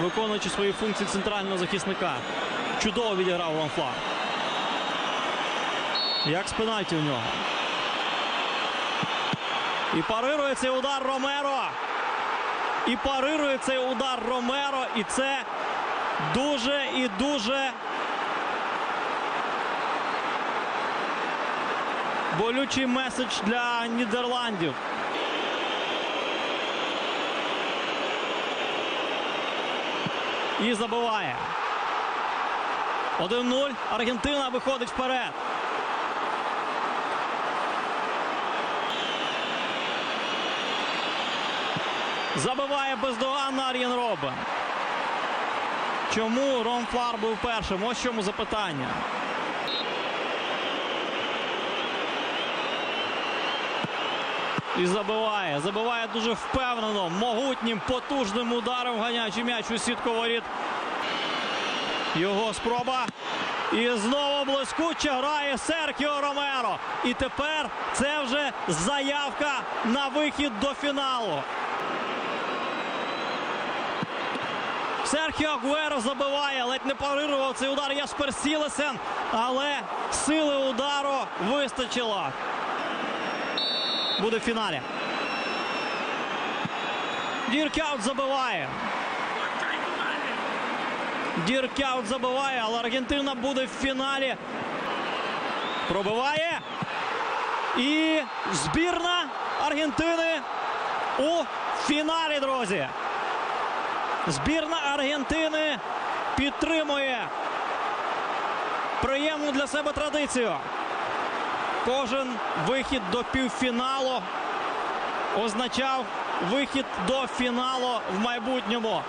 виконуючи свої функції центрального захисника. Чудово відіграв Ламфлар. Як з у нього. І парирує цей удар Ромеро. І парирує цей удар Ромеро. І це дуже і дуже болючий меседж для Нідерландів. І забиває. 1-0. Аргентина виходить вперед. Забиває бездоганно Ар'єн Робен. Чому Ром Флар був першим? Ось чому запитання. І забиває. Забиває дуже впевнено, могутнім, потужним ударом ганяючи м'яч у сітку воріт. Його спроба. І знову блискуче грає Серхіо Ромеро. І тепер це вже заявка на вихід до фіналу. Серхіо Агуеро забиває, ледь не парирував цей удар Яспер Сілесен, але сили удару вистачило. Буде в фіналі. Діркяут забиває. Діркяут забиває, але Аргентина буде в фіналі. Пробиває. І збірна Аргентини у фіналі, друзі. Збірна Аргентини підтримує приємну для себе традицію. Кожен вихід до півфіналу означав вихід до фіналу в майбутньому.